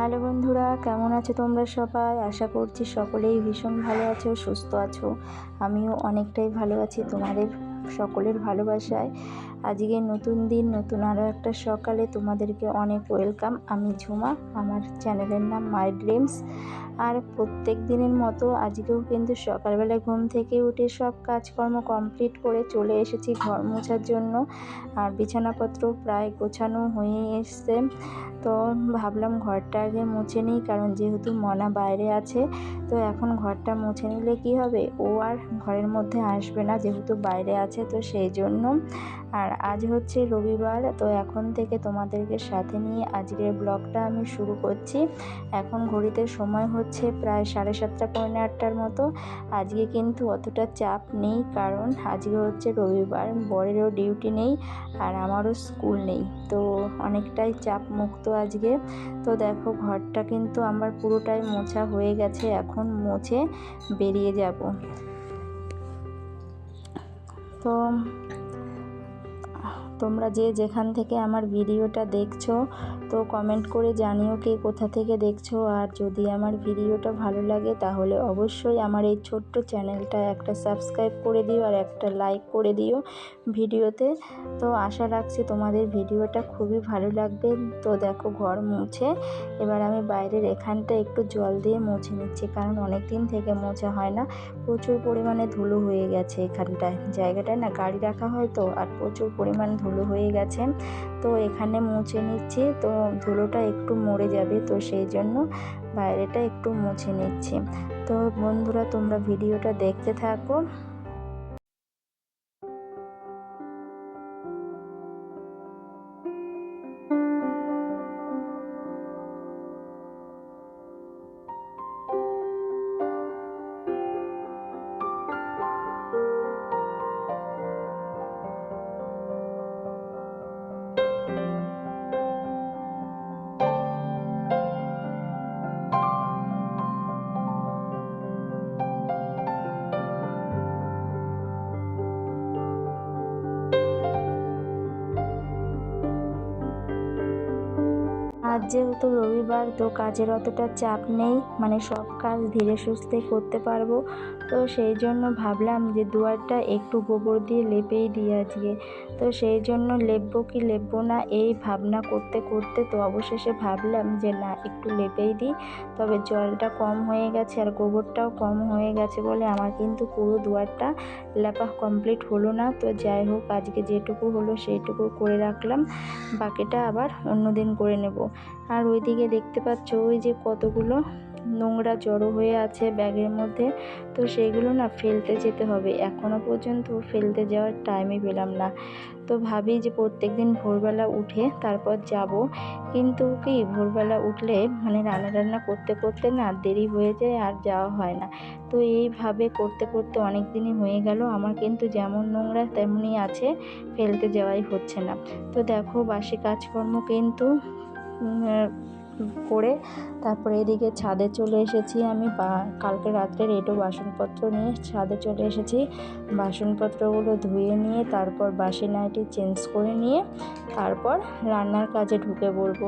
Hello বন্ধুরা, কেমন আছো তোমরা সবাই? আশা করছি সকলেই ভীষণ ভালো আছো, সুস্থ আছো। আমিও অনেকটাই ভালো আছি তোমাদের সকলের ভালোবাসায়। আজকে নতুন দিন, নতুন আরও একটা সকালে তোমাদেরকে অনেক ওয়েলকাম আমি ঝুমা, আমার চ্যানেলের নাম মাই ড্রিমস আর প্রত্যেক দিনের মতো আজকেও কিন্তু সকালবেলা ঘুম থেকে উঠে সব কাজকর্ম কমপ্লিট করে চলে এসেছি ঘর মোছার জন্য। আর বিছানাপত্র প্রায় গোছানো হয়ে এসছে। তো ভাবলাম ঘরটা আগে মুছে নিই, কারণ যেহেতু মনা বাইরে আছে, তো এখন ঘরটা মুছে নিলে কি হবে? ও আর ঘরের মধ্যে আসবে না, যেহেতু বাইরে আছে, তো সেই জন্য। আর আজ হচ্ছে রবিবার, তো এখন থেকে তোমাদেরকে সাথে নিয়ে আজকের ব্লগটা আমি শুরু করছি। এখন ঘড়িতে সময় হচ্ছে প্রায় সাড়ে সাতটা, পৌনে আটটার মতো। আজকে কিন্তু অতটা চাপ নেই, কারণ আজকে হচ্ছে রবিবার, বরেরও ডিউটি নেই আর আমারও স্কুল নেই, তো অনেকটাই চাপ মুক্ত আজকে। তো দেখো, ঘরটা কিন্তু আমার পুরোটাই মোছা হয়ে গেছে। এখন মুছে বেরিয়ে যাব। তো তোমরা যে যেখান থেকে আমার ভিডিওটা দেখছ, তো কমেন্ট করে জানিও কে কোথা থেকে দেখছ। আর যদি আমার ভিডিওটা ভালো লাগে, তাহলে অবশ্যই আমার এই ছোট্ট চ্যানেলটা একটা সাবস্ক্রাইব করে দিও আর একটা লাইক করে দিও ভিডিওতে। তো আশা রাখছি তোমাদের ভিডিওটা খুবই ভালো লাগবে। তো দেখো ঘর মুছে, এবার আমি বাইরের এখানটা একটু জল দিয়ে মুছে নিচ্ছি, কারণ অনেক দিন থেকে মোছা হয় না। প্রচুর পরিমাণে ধুলো হয়ে গেছে এখানটায়। জায়গাটায় না গাড়ি রাখা হয় তো, আর প্রচুর পরিমাণ ধুলো হয়ে গেছে। তো এখানে মুছে নিচ্ছি। তো ধুলোটা একটু মরে যাবে। তো সেই জন্য বাইরেটা একটু মুছে নিচ্ছি। তো বন্ধুরা, তোমরা ভিডিওটা দেখতে থাকো। আজ যেহেতু রবিবার, তো কাজের অতটা চাপ নেই। মানে সব কাজ ধীরে সুস্থে করতে পারব। তো সেই জন্য ভাবলাম যে দুয়ারটা একটু গোবর দিয়ে লেপেই দিই আজকে। তো সেই জন্য লেপবো কি লেপবো না এই ভাবনা করতে করতে তো অবশেষে ভাবলাম যে না, একটু লেপেই দিই। তবে জলটা কম হয়ে গেছে আর গোবরটাও কম হয়ে গেছে বলে আমার কিন্তু পুরো দুয়ারটা লেপা কমপ্লিট হলো না। তো যাই হোক, আজকে যেটুকু হলো সেইটুকু করে রাখলাম। বাকিটা আবার অন্য দিন করে নেব। আর ওইদিকে দেখতে পাচ্ছ ওই যে কতগুলো নোংরা জড়ো হয়ে আছে ব্যাগের মধ্যে। তো সেগুলো না ফেলতে যেতে হবে। এখনও পর্যন্ত ফেলতে যাওয়ার টাইমই পেলাম না। তো ভাবি যে প্রত্যেক দিন ভোরবেলা উঠে তারপর যাব। কিন্তু কি, ভোরবেলা উঠলে মানে রান্না রান্না করতে করতে না দেরি হয়ে যায় আর যাওয়া হয় না। তো এইভাবে করতে করতে অনেক দিনই হয়ে গেল। আমার কিন্তু যেমন নোংরা তেমনই আছে, ফেলতে যাওয়াই হচ্ছে না। তো দেখো বাসি কাজকর্ম কিন্তু করে তারপরে এদিকে ছাদে চলে এসেছি আমি। কালকে রাত্রের এটো বাসনপত্র নিয়ে ছাদে চলে এসেছি। বাসনপত্রগুলো ধুয়ে নিয়ে, তারপর বাসি নাইটি চেঞ্জ করে নিয়ে, তারপর রান্নার কাজে ঢুকে পড়ব।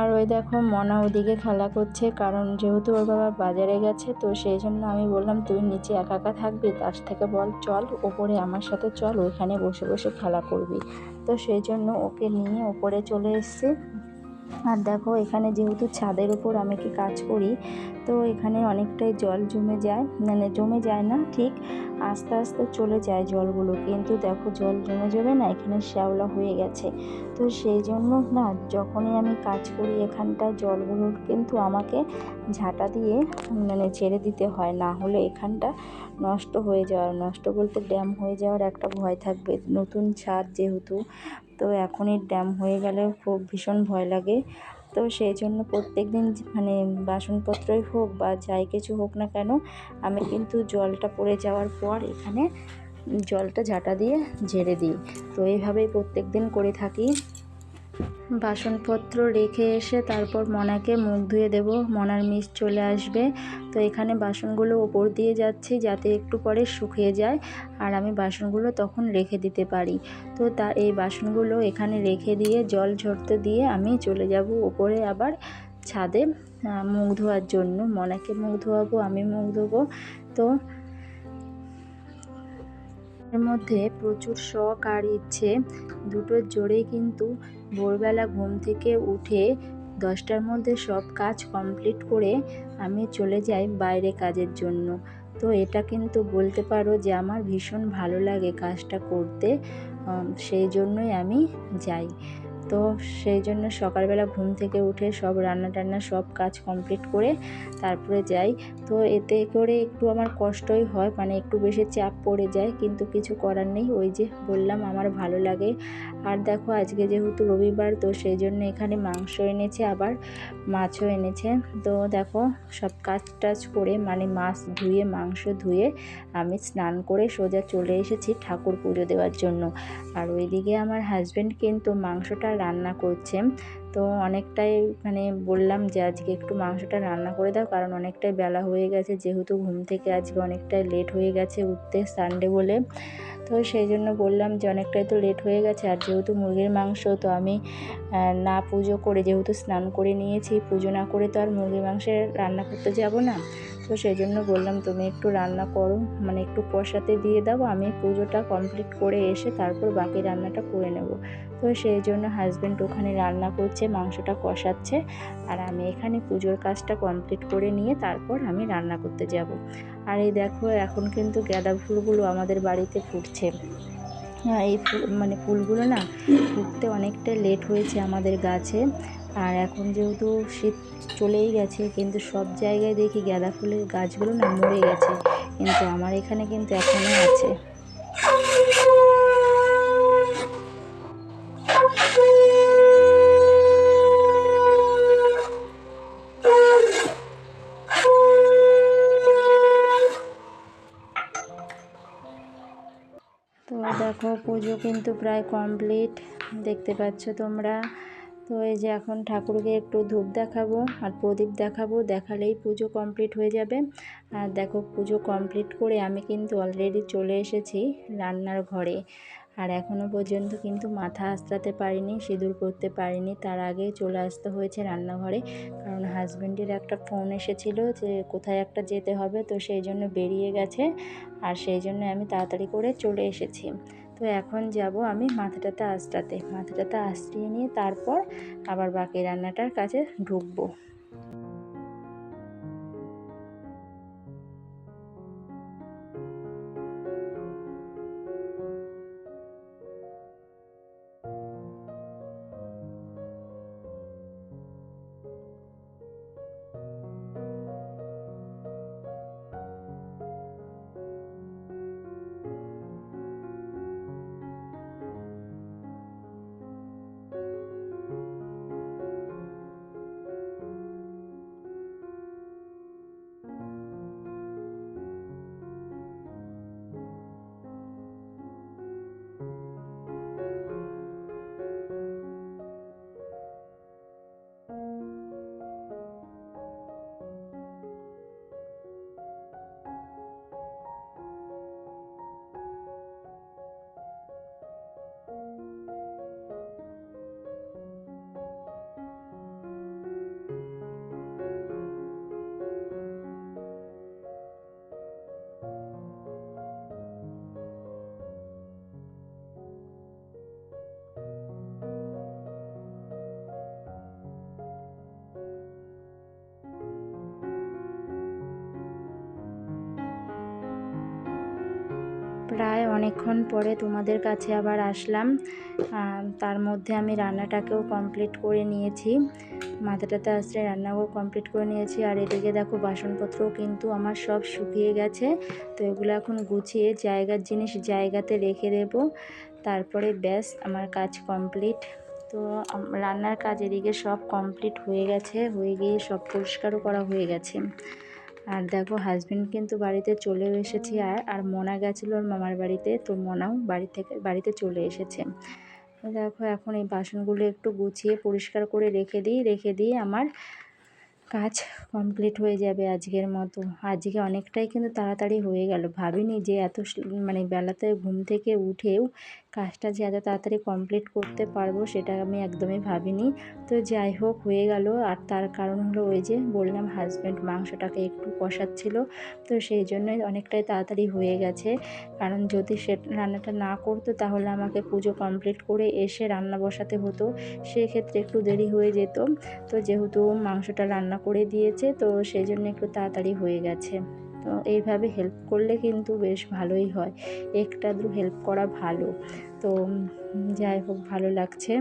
আর ওই দেখো মনা ওদিকে খেলা করছে, কারণ যেহেতু ওর বাবা বাজারে গেছে, তো সেই জন্য আমি বললাম, তুই নিচে একা একা থাকবি, তার থেকে বল, চল, ওপরে আমার সাথে চল, ওইখানে বসে বসে খেলা করবি। তো সেই জন্য ওকে নিয়ে ওপরে চলে এসেছি। আর দেখো এখানে যেহেতু ছাদের উপর আমি কি কাজ করি তো এখানে অনেকটাই জল জমে যায়। মানে জমে যায় না, ঠিক আস্তে আস্তে চলে যায় জলগুলো। কিন্তু দেখো জল জমে জমে না, এখানে শ্যাওলা হয়ে গেছে। তো সেই জন্য না, যখনই আমি কাজ করি এখানটায় জলগুলো কিন্তু আমাকে ঝাঁটা দিয়ে মানে ছেড়ে দিতে হয়। না হলে এখানটা নষ্ট হয়ে যাওয়ার, নষ্ট বলতে ড্যাম হয়ে যাওয়ার একটা ভয় থাকবে। নতুন ছাদ যেহেতু, তো এখনই ড্যাম হয়ে গেলে খুব ভীষণ ভয় লাগে। তো সেই জন্য প্রত্যেক দিন মানে বাসনপত্রই হোক বা যাই কিছু হোক না কেন, আমি কিন্তু জলটা পড়ে যাওয়ার পর এখানে জলটা ঝাঁটা দিয়ে ঝেড়ে দিই। তো এইভাবেই প্রত্যেক দিন করে থাকি। বাসনপত্র রেখে এসে তারপর মনাকে মুখ ধুয়ে দেব। মনার মিস চলে আসবে। তো এখানে বাসনগুলো ওপর দিয়ে যাচ্ছি যাতে একটু পরে শুকিয়ে যায় আর আমি বাসনগুলো তখন রেখে দিতে পারি। তো তা, এই বাসনগুলো এখানে রেখে দিয়ে জল ঝরতে দিয়ে আমি চলে যাব ওপরে আবার ছাদে মুখ ধোয়ার জন্য। মনাকে মুখ ধোয়াবো, আমি মুখ ধোবো। তো এর মধ্যে প্রচুর শখ আর ইচ্ছে। দুটোর জোরে কিন্তু ভোরবেলা ঘুম থেকে উঠে দশটার মধ্যে সব কাজ কমপ্লিট করে আমি চলে যাই বাইরে কাজের জন্য। তো এটা কিন্তু বলতে পারো যে আমার ভীষণ ভালো লাগে কাজটা করতে সেই জন্যই আমি যাই। তো সেই জন্য সকালবেলা ঘুম থেকে উঠে সব রান্না টান্না সব কাজ কমপ্লিট করে তারপরে যাই। তো এতে করে একটু আমার কষ্টই হয় মানে একটু বেশি চাপ পড়ে যায়, কিন্তু কিছু করার নেই। ওই যে বললাম, আমার ভালো লাগে। আর দেখো, আজকে যেহেতু রবিবার, তো সেই জন্য এখানে মাংস এনেছে, আবার মাছও এনেছে। তো দেখো, সব কাজ টাজ করে মানে মাছ ধুয়ে, মাংস ধুয়ে আমি স্নান করে সোজা চলে এসেছি ঠাকুর পুজো দেওয়ার জন্য। আর ওইদিকে আমার হাজব্যান্ড কিন্তু মাংসটা রান্না করছে। তো অনেকটাই মানে বললাম যে, আজকে একটু মাংসটা রান্না করে দাও, কারণ অনেকটাই বেলা হয়ে গেছে। যেহেতু ঘুম থেকে আজকে অনেকটাই লেট হয়ে গেছে উঠতে সানডে বলে। তো সেই জন্য বললাম যে, অনেকটাই তো লেট হয়ে গেছে। আর যেহেতু মুরগির মাংস, তো আমি না পুজো করে, যেহেতু স্নান করে নিয়েছি, পুজো না করে তো আর মুরগির মাংসের রান্না করতে যাব না। তো সেই জন্য বললাম, তুমি একটু রান্না করো মানে একটু কষাতে দিয়ে দাও, আমি পুজোটা কমপ্লিট করে এসে তারপর বাকি রান্নাটা করে নেব। তো সেই জন্য হাজব্যান্ড ওখানে রান্না করছে, মাংসটা কষাচ্ছে, আর আমি এখানে পুজোর কাজটা কমপ্লিট করে নিয়ে তারপর আমি রান্না করতে যাব। আর এই দেখো, এখন কিন্তু গাঁদা ফুলগুলো আমাদের বাড়িতে ফুটছে। এই ফুল মানে ফুলগুলো না, ফুটতে অনেকটা লেট হয়েছে আমাদের গাছে। আর এখন যেহেতু শীত চলেই গেছে, কিন্তু সব জায়গায় দেখি গাঁদা ফুলের গাছগুলো না মরে গেছে। কিন্তু আমার এখানে কিন্তু এখনও আছে। তো দেখো পুজো কিন্তু প্রায় কমপ্লিট দেখতে পাচ্ছ তোমরা? তো এই যে এখন ঠাকুরকে একটু ধূপ দেখাবো আর প্রদীপ দেখাবো, দেখালেই পুজো কমপ্লিট হয়ে যাবে। আর দেখো পুজো কমপ্লিট করে আমি কিন্তু অলরেডি চলে এসেছি রান্নার ঘরে। আর এখনও পর্যন্ত কিন্তু মাথা আস্তাতে পারিনি, সিঁদুর করতে পারিনি, তার আগে চলে আসতে হয়েছে রান্নাঘরে। কারণ হাজব্যান্ডের একটা ফোন এসেছিল যে কোথায় একটা যেতে হবে, তো সেই জন্য বেরিয়ে গেছে। আর সেই জন্য আমি তাড়াতাড়ি করে চলে এসেছি। তো এখন যাব আমি মাথাটাতে আঁচড়াতে মাথাটাতে আঁচড়িয়ে নিয়ে তারপর আবার বাকি রান্নাটার কাছে ঢুকবো। প্রায় অনেকক্ষণ পরে তোমাদের কাছে আবার আসলাম। তার মধ্যে আমি রান্নাটাকেও কমপ্লিট করে নিয়েছি। মাথাটাতে আসলে রান্নাও কমপ্লিট করে নিয়েছি। আর এদিকে দেখো, বাসনপত্রও কিন্তু আমার সব শুকিয়ে গেছে। তো এগুলো এখন গুছিয়ে জায়গার জিনিস জায়গাতে রেখে দেব। তারপরে ব্যাস, আমার কাজ কমপ্লিট তো রান্নার কাজ এদিকে সব কমপ্লিট হয়ে গেছে। হয়ে গিয়ে সব পরিষ্কারও করা হয়ে গেছে। আর দেখো হাজবেন্ড কিন্তু বাড়িতে চলেও এসেছে আর আর মনা গেছিল ওর মামার বাড়িতে, তো মনাও বাড়ি থেকে, বাড়িতে চলে এসেছে। দেখো, এখন এই বাসনগুলো একটু গুছিয়ে পরিষ্কার করে রেখে দিই, রেখে দিয়ে আমার কাজ কমপ্লিট হয়ে যাবে আজকের মতো। আজকে অনেকটাই কিন্তু তাড়াতাড়ি হয়ে গেল। ভাবিনি যে এত মানে বেলাতে ঘুম থেকে উঠেও কাজটা যে এত তাড়াতাড়ি কমপ্লিট করতে পারব সেটা আমি একদমই ভাবিনি। তো যাই হোক, হয়ে গেল। আর তার কারণ হলো ওই যে বললাম হাজব্যান্ড মাংসটাকে একটু কষাচ্ছিল। তো সেই জন্যই অনেকটাই তাড়াতাড়ি হয়ে গেছে। কারণ যদি সে রান্নাটা না করতো, তাহলে আমাকে পুজো কমপ্লিট করে এসে রান্না বসাতে হতো। সেক্ষেত্রে একটু দেরি হয়ে যেত। তো যেহেতু মাংসটা রান্না করে দিয়েছে, তো সেই জন্য একটু তাড়াতাড়ি হয়ে গেছে। এইভাবে হেল্প করলে কিন্তু বেশ ভালোই হয়। একটা দু হেল্প করা ভালো। তো যাই হোক, ভালো লাগছে।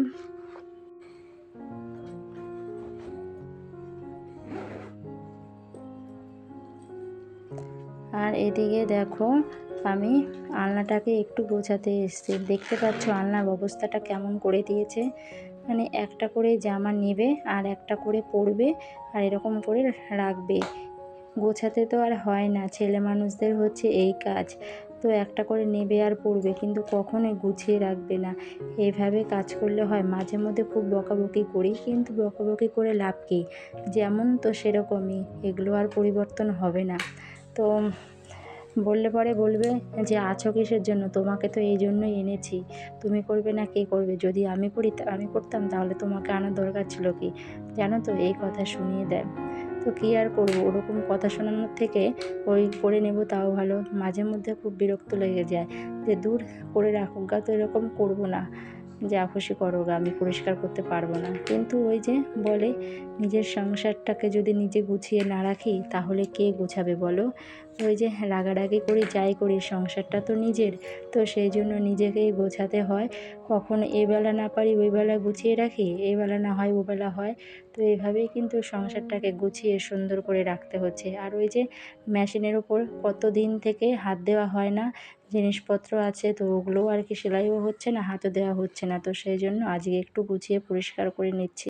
আর এদিকে দেখো, আমি আলনাটাকে একটু গোছাতে এসেছি। দেখতে পাচ্ছ আলনার অবস্থাটা কেমন করে দিয়েছে। মানে একটা করে জামা নেবে আর একটা করে পরবে আর এরকম করে রাখবে। গোছাতে তো আর হয় না, ছেলে মানুষদের হচ্ছে এই কাজ। তো একটা করে নেবে আর পড়বে, কিন্তু কখনোই গুছিয়ে রাখবে না। এইভাবে কাজ করলে হয়, মাঝে মধ্যে খুব বকাবকি করি, কিন্তু বকাবকি করে লাভ কী? যেমন তো সেরকমই, এগুলো আর পরিবর্তন হবে না। তো বললে পরে বলবে যে, আছো কিসের জন্য? তোমাকে তো এই জন্যই এনেছি। তুমি করবে না, কে করবে? যদি আমি করি আমি করতাম, তাহলে তোমাকে আনার দরকার ছিল কি? জানো তো, এই কথা শুনিয়ে দেয়। তো কী আর করব? ওরকম কথা শোনানোর থেকে ওই করে নেব, তাও ভালো। মাঝে মধ্যে খুব বিরক্ত লেগে যায় যে, দূর করে রাখুক গা তো এরকম করব না। যা খুশি করো আমি পরিষ্কার করতে পারব না। কিন্তু ওই যে বলে, নিজের সংসারটাকে যদি নিজে গুছিয়ে না রাখি, তাহলে কে গুছাবে বলো? ওই যে রাগারাগি করি যাই করি, সংসারটা তো নিজের। তো সেই জন্য নিজেকেই গোছাতে হয়। কখন এবেলা না পারি, ওই বেলা গুছিয়ে রাখি এই বেলা না হয় ওবেলা হয়। তো এইভাবেই কিন্তু সংসারটাকে গুছিয়ে সুন্দর করে রাখতে হচ্ছে। আর ওই যে মেশিনের ওপর কত দিন থেকে হাত দেওয়া হয় না জিনিসপত্র আছে, তো ওগুলোও আর কি সেলাইও হচ্ছে না, হাতও দেওয়া হচ্ছে না, তো সেই জন্য আজকে একটু গুছিয়ে পরিষ্কার করে নিচ্ছি।